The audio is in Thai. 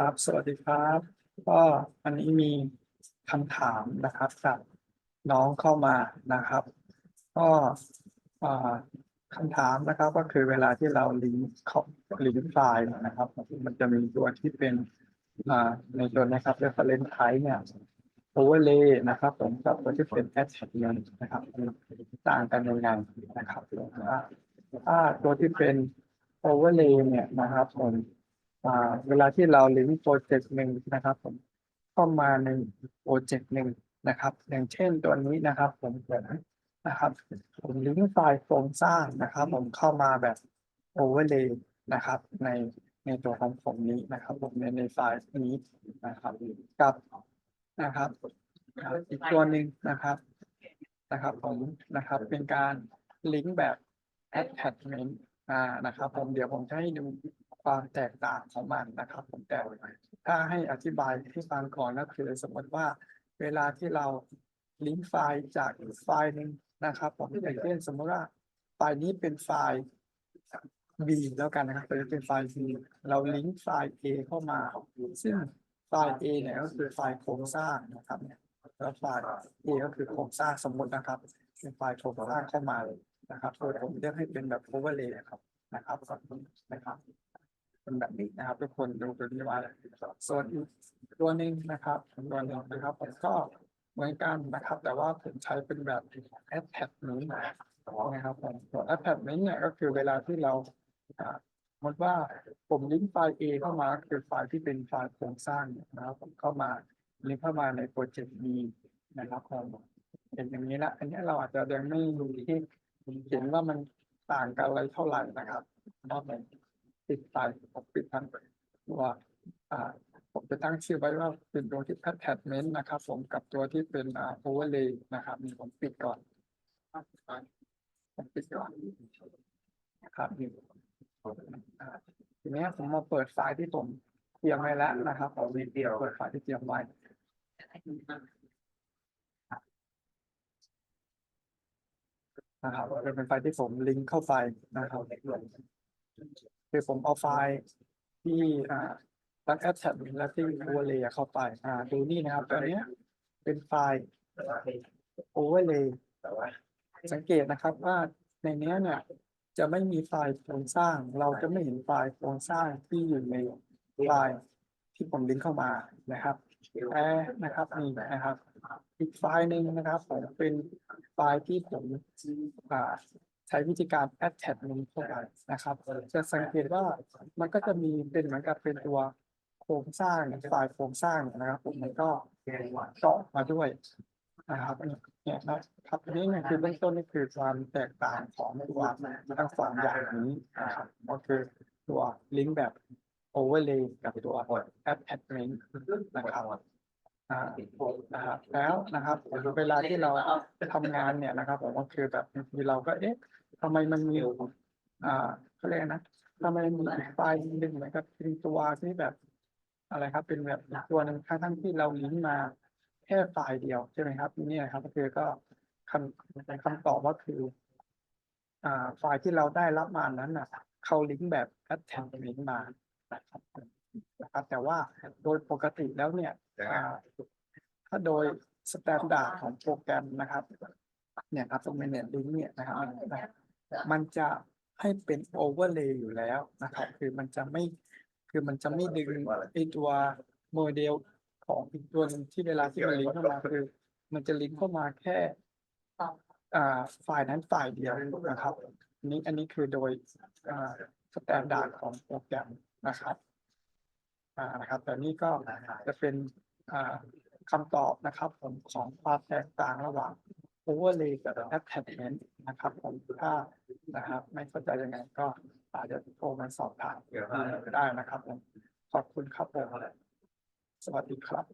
ครับ สวัสดีครับ ก็อันนี้มีคำถามนะครับจากน้องเข้ามานะครับ ก็คำถามนะครับก็คือเวลาที่เราลิงก์เขาลิงก์ไฟล์นะครับ มันจะมีตัวที่เป็นในตัวนะครับ reference type เนี่ย overlay นะครับผมกับตัวที่เป็น attachment นะครับต่างกันยังไงนะครับอ่าถ้าตัวที่เป็น overlay เนี่ยนะครับผม เวลาที่เราลิงก์โปรเจกต์หนึ่งนะครับผมเข้ามาในโปรเจกต์หนึ่งนะครับ อย่างเช่นตัวนี้นะครับ ผมผมนะครับผมลิงก์ไฟล์โครงสร้างนะครับ ผมเข้ามาแบบโอเวอร์เลย์นะครับ ในในตัวของผมนี้นะครับ ผมในในไฟล์นี้นะครับกับนะครับ อีกตัวหนึ่งนะครับนะครับ ผมนะครับเป็นการลิงก์แบบ attachment อ่านะครับ ผมเดี๋ยวผมจะให้ดู ความแตกต่างของมันนะครับผมแต่ถ้าให้อธิบายให้ฟังก่อนก็คือสมมติว่าเวลาที่เราลิงก์ไฟล์จากอีกไฟล์หนึ่งนะครับผมอย่างเช่นสมมติว่าไฟล์นี้เป็นไฟล์ B แล้วกันนะครับเป็นไฟล์ B เราลิงก์ไฟล์ A เข้ามา ซึ่งไฟล์ A เนี่ยก็คือไฟล์โครงสร้างนะครับเนี่ยแล้วไฟล์ A ก็คือโครงสร้างสมมตินะครับ เป็นไฟล์โครงสร้างเข้ามานะครับโดยผมเลือกให้เป็นแบบ overlay ครับนะครับนะครับ เป็นแบบนี้นะครับ ทุกคนดูตัวนี้ไว้ส่วนอีกตัวหนึ่งนะครับตัวหนึ่งนะครับผมก็เหมือนกันนะครับ แต่ว่าผมใช้เป็นแบบ attachment นะครับผมส่วน attachment เนี่ยก็คือเวลาที่เราสมมติว่าผมลิงก์ไฟล์ A เข้ามาคือไฟล์ที่เป็นไฟล์โครงสร้างนะครับ ผมเข้ามาลิงก์เข้ามาในโปรเจกต์ B นะครับผมเป็นอย่างนี้ละอันนี้เราอาจจะยังไม่รู้ที่เห็นว่ามันต่างกันอะไรเท่าไหร่นะครับเพราะมัน ปิดไปผมปิดทั้งตัวอ่าผมจะตั้งชื่อไว้ว่าเป็นตัวที่ attachment นะครับผมกับตัวที่เป็นอ่า overlay นะครับนี่ผมปิดก่อนผมปิดก่อนนะครับนี่ทีนี้ผมมาเปิดไฟล์ที่ผมเตรียมไว้แล้วนะครับผมเดียวเปิดไฟล์ที่เตรียมไว้นะครับจะเป็นไฟล์ที่ผมลิงก์เข้าไปนะครับ คือผมเอาไฟล์ที่อ่าทั้งแอปแท็บและที่โอเวอร์เลย์เข้าไป อ่า ดูนี่นะครับตัวเนี้ยเป็นไฟล์โอเวอร์เลย์สังเกตนะครับว่าในเนี้ยเนี่ย จะไม่มีไฟล์โครงสร้าง เราจะไม่เห็นไฟล์โครงสร้างที่อยู่ในไฟล์ที่ผมลิงก์เข้ามานะครับแต่นะครับนี่นะครับ อีกไฟล์หนึ่งนะครับผมเป็นไฟล์ที่ผมอ่า ใช้วิธีการ attachment เข้าไปนะครับ จะสังเกตว่ามันก็จะมีเป็นเหมือนกับเป็นตัวโครงสร้างไฟล์โครงสร้างนะครับผมมันก็เจาะมาด้วยนะครับเนี่ยนะครับอันนี้เนี่ยคือเบื้องต้นนี่คือความแตกต่างของตัวทั้งสองอย่างนี้นะครับก็คือตัวลิงก์แบบ overlay กับตัว attachment นะครับ อ่านะครับแล้วนะครับเวลาที่เราทำงานเนี่ยนะครับผมก็คือแบบบางทีเราก็เอ๊ะทำไมมันมีอ่าเขาเรียกนะทำไมมีอีไฟล์หนึ่งเหมือนกับเป็นตัวที่แบบ อะไรครับ เป็นแบบตัวหนึ่งทั้งทั้งที่เราลิงก์มาแค่ไฟล์เดียวใช่ไหมครับนี่นะครับ ก็คือก็คำคำตอบว่าคือ อ่าไฟล์ที่เราได้รับมานั้นน่ะเขาลิงก์แบบ attachment มานะครับ นะครับแต่ว่าโดยปกติแล้วเนี่ยอ่าถ้าโดยสแตนดาร์ดของโปรแกรมนะครับ เนี่ยครับตรงเน็ตลิงเนี่ยนะครับ มันจะให้เป็นโอเวอร์เลย์อยู่แล้วนะครับ คือมันจะไม่คือมันจะไม่ดึงไอตัวโมเดลของอีกตัวหนึงที่เวลาที่มันลิงก์เข้ามาคือ มันจะลิงก์เข้ามาแค่อ่าฝ่ายนั้นฝ่ายเดียวนะครับอันนี้อันนี้คือโดยอ่าสแตนดาร์ดของโปรแกรมนะครับอ่า นะครับ แต่นี่ก็จะเป็นอ่าคำตอบนะครับผมของความแตกต่างระหว่าง overlay กับ attachment นะครับผมถ้านะครับไม่เข้าใจยังไงก็อาจจะโทรมาสอบถามได้นะครับผมขอบคุณครับผมสวัสดีครับ